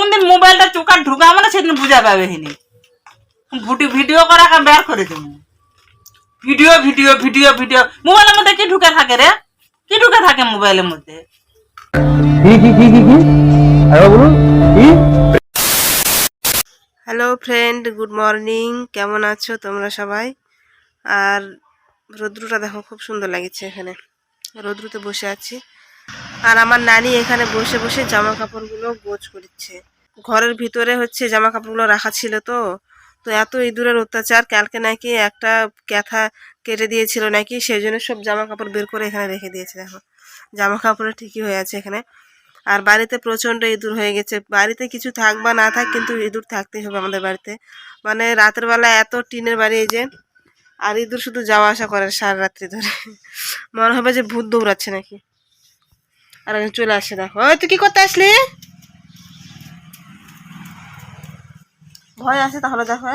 কোন দিন মোবাইলটা চোখা ঢুকা মানে সেদিন বুঝা পাবে হিনি ভুটি ভিডিও করা কা বের করে দেবো। Video video video video. মোবাইলের মধ্যে কি ঢুকে থাকে রে? কি ঢুকে থাকে মোবাইলের মধ্যে? কি কি কি কি কি? আরে বলুন কি? হ্যালো ফ্রেন্ড গুড মর্নিং কেমন আছো তোমরা সবাই? আর রৌদ্রটা দেখো খুব সুন্দর লাগছে এখানে। রৌদ্রতে বসে আছি। আর আমার নানি এখানে বসে বসে জামা কাপড়গুলো গোছ করছে। ঘরের ভিতরে হচ্ছে জামা কাপড়গুলো রাখা ছিল তো। তো এত ইঁদুরের অত্যাচার, কালকে নাকি একটা ক্যাথা কেটে দিয়েছিল নাকি, সেই জন্য সব জামা কাপড় বের করে এখানে রেখে দিয়েছে, দেখো। জামা কাপড়ে ঠিকই হয়ে আছে এখানে। আর বাড়িতে প্রচণ্ড ইঁদুর হয়ে গেছে। বাড়িতে কিছু থাক বা না থাক, কিন্তু ইঁদুর থাকতেই হবে আমাদের বাড়িতে। মানে রাতের বেলা এত টিনের বাড়ি এই যে, আর ইঁদুর শুধু যাওয়া আসা করে সারা রাত্রি ধরে। মনে হবে যে ভূত দৌড়াচ্ছে নাকি। আর এখন চলে আসে দেখো। ওই তুই কি করতে আসলি? ভয় আছে তাহলে দেখো?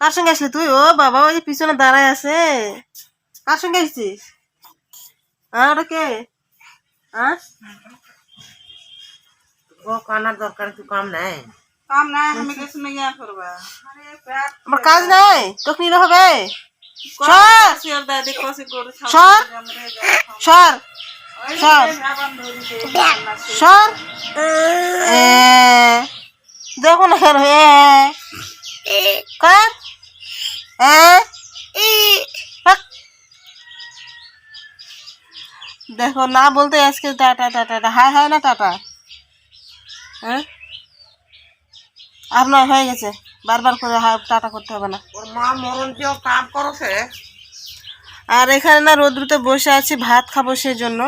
কার সঙ্গে আসলি তুই? ও বাবা ওই যে পিছনে দাঁড়ায় আছে। কার সঙ্গে আসছিস? হ্যাঁ ওটা কে? হ্যাঁ ও কানার দরকার একটু কাম নাই কাম নাই আমি কিছু নিয়ে করবা। আমার কাজ নাই? তোকে নিলে হবে? সর! সর! সর। সর। দেখো না কেন কার। দেখো না বলতে আজকে টাটা টাটা হাই হাই না টাটা হ্যাঁ আপনার হয়ে গেছে। বারবার করে টাটা করতে হবে না। ওর মা মরণ কেউ কাম করছে। আর এখানে না রোদ্রুতে বসে আছি ভাত খাব সেই জন্য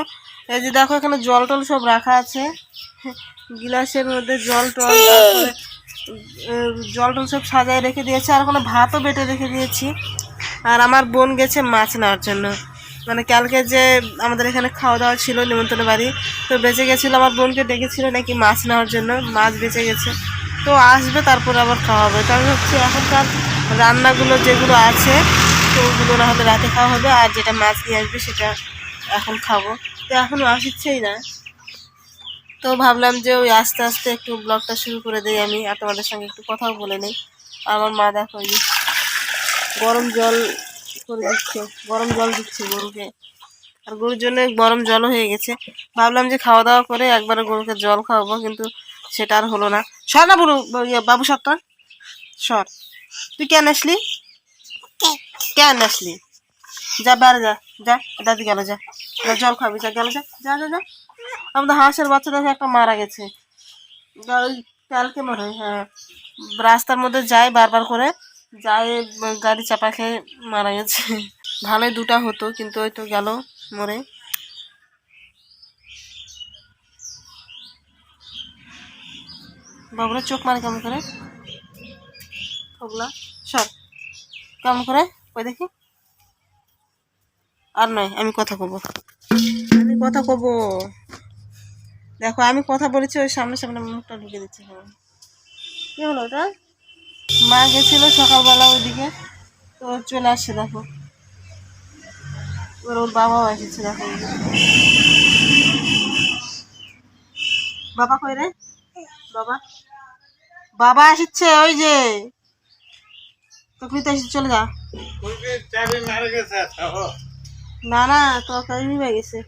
এই যে দেখো, এখানে জল টল সব রাখা আছে। গিলাসের মধ্যে জল টল জল টল সব সাজায় রেখে দিয়েছে। আর ওখানে ভাতও বেটে রেখে দিয়েছি। আর আমার বোন গেছে মাছ নেওয়ার জন্য। মানে কালকে যে আমাদের এখানে খাওয়া দাওয়া ছিল নিমন্ত্রণ বাড়ি, তো বেঁচে গেছিল, আমার বোনকে ডেকেছিল নাকি মাছ নেওয়ার জন্য। মাছ বেঁচে গেছে। তো আসবে, তারপরে আবার খাওয়া হবে। কারণ হচ্ছে এখনকার রান্নাগুলো যেগুলো আছে, তো ওগুলো না হলে রাতে খাওয়া হবে। আর যেটা মাছ নিয়ে আসবে, সেটা এখন খাব। তো এখনও আসছেই না। তো ভাবলাম যে ওই আস্তে আস্তে একটু ব্লগটা শুরু করে দিই আমি আর তোমাদের সঙ্গে একটু কথাও বলে নিই। আমার মা দেখো গরম জল করে দিচ্ছে গরম জল দিচ্ছে গরুকে। আর গরুর জন্য গরম জলও হয়ে গেছে। ভাবলাম যে খাওয়া দাওয়া করে একবারে গরুকে জল খাওয়াবো কিন্তু সেটা আর হলো না। সর না বুড়ো ইয়ে, বাবু সরটা সর। তুই কেন আসলি? কেন আসলি? যা বাইরে যা যা দাদি গেল যা। জল খাবি, যা, গেল যা যা যা আমাদের হাঁসের বাচ্চা দেখে একটা মারা গেছে। কালকে মনে হয়? হ্যাঁ। রাস্তার মধ্যে যায়, বারবার করে যায়, গাড়ি চাপা খেয়ে মারা গেছে। ভালোই দুটা হতো, কিন্তু ওই তো গেল মরে। বাবুরা চোখ মারে কেমন করে? ওগুলা সব কেমন করে? ওই দেখি। আর নয়, আমি কথা আমি কথা কব দেখো আমি কথা বলেছি ওই সামনে সামনে মুখটা ঢুকে দিচ্ছে হ্যাঁ কি হলো ওটা? মা গেছিল সকালবেলা ওইদিকে তো চলে আসছে দেখো। ওর ওর বাবাও এসেছে দেখো। বাবা কই রে? বাবা? বাবা এসেছে ওই যে। তুমি তো এসে চলে যা। না না তো কাহিনী হয়ে গেছে।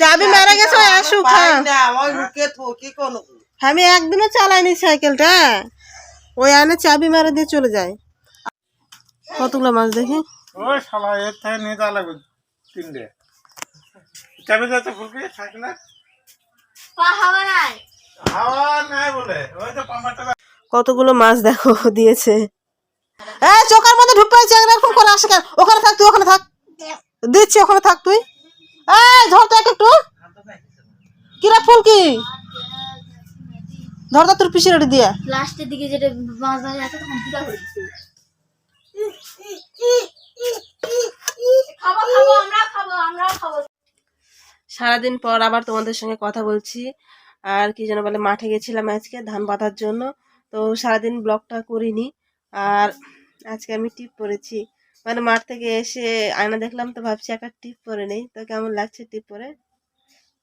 চাবি মারা গেছে ওই আসুক হ্যাঁ। ওই রুকে তো কি কোনো আমি একদিনও চালাইনি সাইকেলটা। ওই আনে চাবি মারা দিয়ে চলে যায়। কতগুলো মাছ দেখি? ওই শালা এর থেকে নিয়ে যাওয়া লাগবে তিনটে। চাবি যাচ্ছে ফুলকে থাকে না। হাওয়া নাই। বলে ওই তো পাম্পারটা কতগুলো মাছ দেখো দিয়েছে। চোখের মধ্যে ঢুক পাইছে এরকম করে আসে কেন? ওখানে থাক তুই ওখানে থাক। দিচ্ছি ওখানে থাক তুই। এই ধর তো একটু। কিরা ফুল কি? ধর তো তোর পিছিয়ে রেডি দিয়ে। লাস্টের দিকে যেটা মাছ ধরা আছে তখন দুটা করে খাব খাব আমরা খাব আমরাও খাব। সারাদিন পর আবার তোমাদের সঙ্গে কথা বলছি। আর কি যেন বলে মাঠে গেছিলাম আজকে ধান বাঁধার জন্য। তো সারাদিন ব্লগটা করিনি। আর আজকে আমি টিপ পরেছি মানে মাঠ থেকে এসে আয়না দেখলাম তো ভাবছি একটা টিপ পরে নেই। তো কেমন লাগছে টিপ পরে?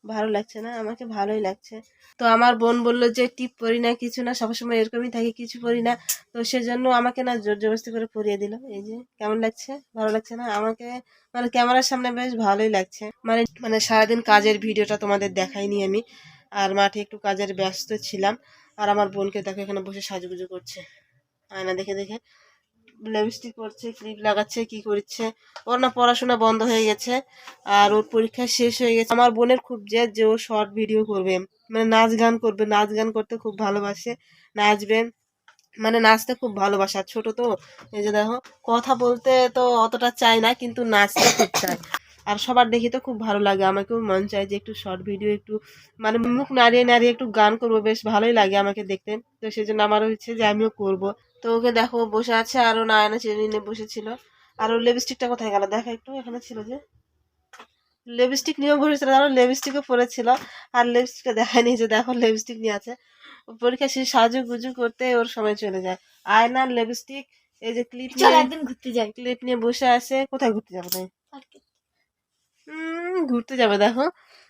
ভালো লাগছে না? আমাকে ভালোই লাগছে। তো আমার বোন বলল যে, টিপ পরি না, কিছু না, সবসময় এরকমই থাকে, কিছু পরি না। তো সেজন্য আমাকে না জোর জবরদস্তি করে পরিয়ে দিল। এই যে, কেমন লাগছে? ভালো লাগছে না? আমাকে মানে ক্যামেরার সামনে বেশ ভালোই লাগছে। মানে মানে সারাদিন কাজের ভিডিওটা তোমাদের দেখাইনি আমি। আর মাঠে একটু কাজের ব্যস্ত ছিলাম। আর আমার বোনকে দেখো এখানে বসে সাজুগুজু করছে। আয়না দেখে দেখে। লিপস্টিক করছে ক্লিপ লাগাচ্ছে, কি করছে? ওর না পড়াশোনা বন্ধ হয়ে গেছে আর ওর পরীক্ষা শেষ হয়ে গেছে। আমার বোনের খুব জেদ যে ও শর্ট ভিডিও করবে। মানে নাচ গান করবে। নাচ গান করতে খুব ভালোবাসে। নাচবে। মানে নাচতে খুব ভালোবাসা। ছোট তো, এই যে দেখো, কথা বলতে তো অতটা চায় না, কিন্তু নাচতে খুব চায়। আর সবার দেখি তো খুব ভালো লাগে। আমাকেও মন চায় যে একটু শর্ট ভিডিও একটু মানে মুখ নাড়িয়ে নাড়িয়ে একটু গান করব বেশ ভালোই লাগে আমাকে দেখতে। তো সেই জন্য আমারও ইচ্ছে যে আমিও করব। তো ওকে দেখো বসে আছে আর ও নায়না চিনি নিয়ে বসেছিল। আর ওর লিপস্টিকটা কোথায় গেল? দেখা একটু এখানে ছিল যে। লিপস্টিক নিয়েও বসেছিল জানো লিপস্টিকও পরেছিল। আর লিপস্টিকটা দেখায়নি যে দেখো লিপস্টিক নিয়ে আছে। ও পরীক্ষা শেষ সাজু গুজু করতে ওর সময় চলে যায়। আয়নার লিপস্টিক এই যে ক্লিপ নিয়ে একদিন ঘুরতে যাই। ক্লিপ নিয়ে বসে আছে। কোথায় ঘুরতে যাব তাই? ঘুরতে যাবে দেখো।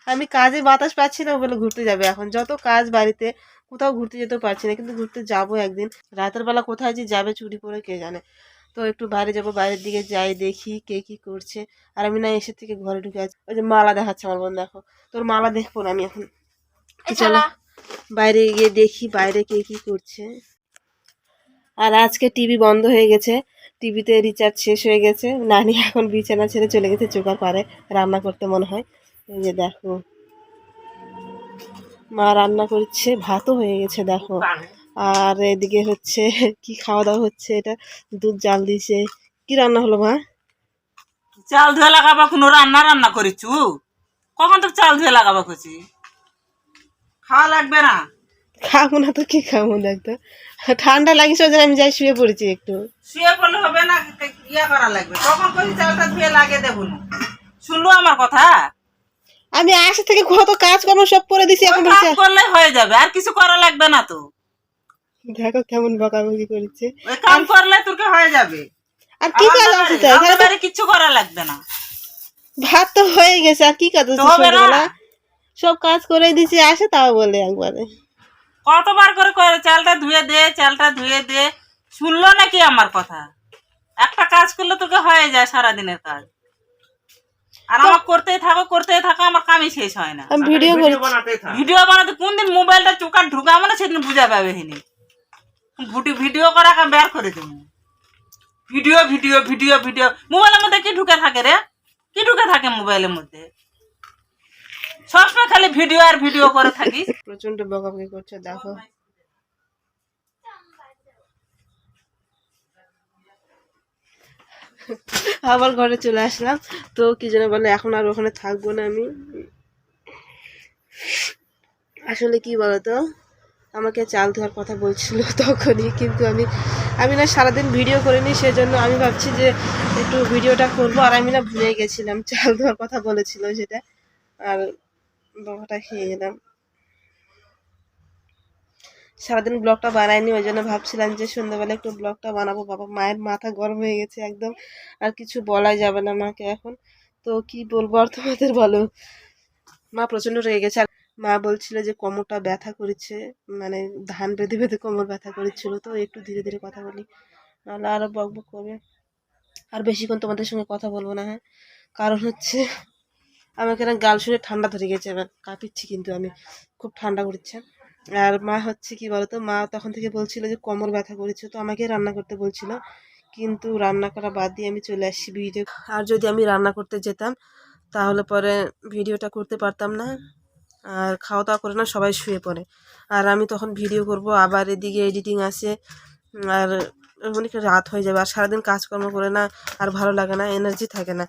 আমি কাজে বাতাস পাচ্ছি না বলে ঘুরতে যাবে এখন। যত কাজ বাড়িতে কোথাও ঘুরতে যেতেও পারছি না। কিন্তু ঘুরতে যাব একদিন। রাতের বেলা কোথায় যে যাবে চুরি করে কে জানে? তো একটু বাইরে যাব বাইরের দিকে যাই দেখি কে কি করছে। আর আমি না এসে থেকে ঘরে ঢুকে আছি। ওই যে মালা দেখাচ্ছে আমার বোন দেখো। তোর মালা দেখব না আমি এখন। চলো বাইরে গিয়ে দেখি বাইরে কে কি করছে। আর আজকে টিভি বন্ধ হয়ে গেছে। টিভিতে রিচার্জ শেষ হয়ে গেছে। নানি এখন বিছানা ছেড়ে চলে গেছে চোখার পারে রান্না করতে মনে হয়। এই যে দেখো, মা রান্না করছে, ভাতও হয়ে গেছে, দেখো। আর এদিকে হচ্ছে, কি খাওয়া দাওয়া হচ্ছে এটা? দুধ, জাল দিছে কি রান্না হলো মা? চাল ধুয়ে লাগাবা, কোনো রান্না রান্না করিছু? কখন তো চাল ধুয়ে লাগাবা খুঁজি খাওয়া লাগবে না। খাব না তো কি খাব দেখতো? ঠান্ডা লাগিস ওই আমি যাই শুয়ে পড়েছি একটু। শুয়ে পড়লে হবে না ইয়া করা লাগবে। কখন করি চালটা ধুয়ে লাগে দেবো না। শুনলো আমার কথা? আমি আসে থেকে কত কাজ কর্ম সব করে দিছি এখন কাজ করলে হয়ে যাবে আর কিছু করা লাগবে না তো। দেখো কেমন বকাবকি করছে। কাম করলে তোকে হয়ে যাবে। আর কি কাজ আছে বাড়ি- তো? এখানে আমাদের তো কিচ্ছু করা লাগবে না। ভাত তো হয়ে গেছে আর কি কাজ আছে? সব কাজ করে দিছি আসে তাও বলে একবারে। কতবার করে চালটা ধুয়ে দে চালটা ধুয়ে দে। শুনলো নাকি আমার কথা? একটা কাজ করলে তোকে হয়ে যায় সারাদিনের কাজ। আর আমার করতেই থাকো করতেই থাকো আমার কামই শেষ হয় না। ভিডিও ভিডিও বানাতে কোন দিন মোবাইলটা চোখার ঢুকাবো না সেদিন বুঝা পাবে হিনি ভুটি ভিডিও করা কা বের করে দেবো। Video video video video. মোবাইলের মধ্যে কি ঢুকে থাকে রে? কি ঢুকে থাকে মোবাইলের মধ্যে? সবসময় খালি ভিডিও আর ভিডিও করে থাকি প্রচণ্ড বকাবকি করছে, দেখো। আবার ঘরে চলে আসলাম। তো কি যেন বলে, এখন আর ওখানে থাকব না আমি। আসলে কি বলতো, আমাকে চাল ধোয়ার কথা বলছিল তখনই, কিন্তু আমি আমি না সারাদিন ভিডিও করিনি, সেজন্য আমি ভাবছি যে একটু ভিডিওটা করব। আর আমি না ভুলে গেছিলাম, চাল ধোয়ার কথা বলেছিল সেটা। আর বকাটা খেয়ে গেলাম সারাদিন ব্লগটা বানাইনি, ওই জন্য ভাবছিলাম যে সন্ধ্যাবেলা একটু ব্লগটা বানাবো। বাবা, মায়ের মাথা গরম হয়ে গেছে একদম, আর কিছু বলাই যাবে না মাকে এখন। তো কি বলব আর তোমাদের বলো? মা প্রচণ্ড রেগে গেছে। আর মা বলছিল যে কোমরটা ব্যথা করেছে মানে ধান বেঁধে বেঁধে কোমর ব্যথা করেছিল। তো একটু ধীরে ধীরে কথা বলি, নাহলে আরও বক বক করবে। আর বেশিক্ষণ তোমাদের সঙ্গে কথা বলব না হ্যাঁ? কারণ হচ্ছে আমাকে না গাল শুনে ঠান্ডা ধরে গেছে, এবার কাঁপিচ্ছি কিন্তু আমি, খুব ঠান্ডা করছে। আর মা হচ্ছে কি বলতো, মা তখন থেকে বলছিল যে কোমর ব্যথা করেছে, তো আমাকে রান্না করতে বলছিল। কিন্তু রান্না করা বাদ দিয়ে আমি চলে আসছি ভিডিও। আর যদি আমি রান্না করতে যেতাম, তাহলে পরে ভিডিওটা করতে পারতাম না। আর খাওয়া দাওয়া করে না সবাই শুয়ে পড়ে। আর আমি তখন ভিডিও করব, আবার এদিকে এডিটিং আসে আর অনেক রাত হয়ে যাবে, আর সারাদিন কাজকর্ম করে না, আর ভালো লাগে না এনার্জি থাকে না।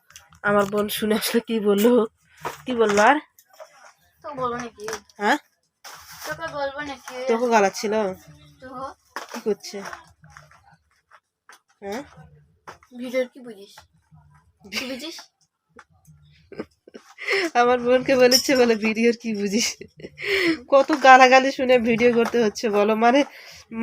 আমার বোন শুনে আসলে কী বলল? কী বলল আর? তো বলব নাকি? হ্যাঁ? তোকে বলব নাকি? তোকে গালাচ্ছিল? তো? কি করছে? হ্যাঁ? ভিডিওর কি বুঝিস? বুঝিস? আমার বোনকে বলেছে, বলে, ভিডিওর কি বুঝিস? কত গালাগালি শুনে ভিডিও করতে হচ্ছে, বলো। মানে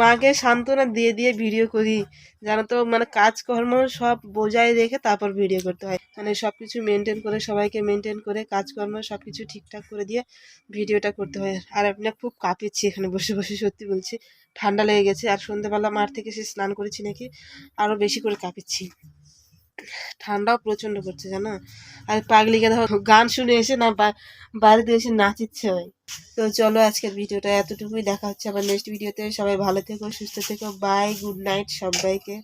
মাকে সান্ত্বনা দিয়ে দিয়ে ভিডিও করি, জানো তো মানে কাজকর্ম সব বোঝাই রেখে তারপর ভিডিও করতে হয়। মানে সব কিছু মেনটেন করে, সবাইকে মেনটেন করে, কাজকর্ম সব কিছু ঠিকঠাক করে দিয়ে ভিডিওটা করতে হয়। আর আমি না খুব কাঁপেছি এখানে বসে বসে, সত্যি বলছি। ঠান্ডা লেগে গেছে, আর সন্ধ্যেবেলা মাঠ থেকে সে স্নান করেছি নাকি আরও বেশি করে কাঁপেছি ঠান্ডাও প্রচণ্ড করছে, জানো? আর পাগলিকে ধর, গান শুনে এসে না বাড়িতে এসে নাচিচ্ছে হয় তো চলো আজকের ভিডিওটা এতটুকুই। দেখা হচ্ছে আবার নেক্সট ভিডিওতে সবাই ভালো থেকো, সুস্থ থেকো। বাই গুড নাইট সবাইকে।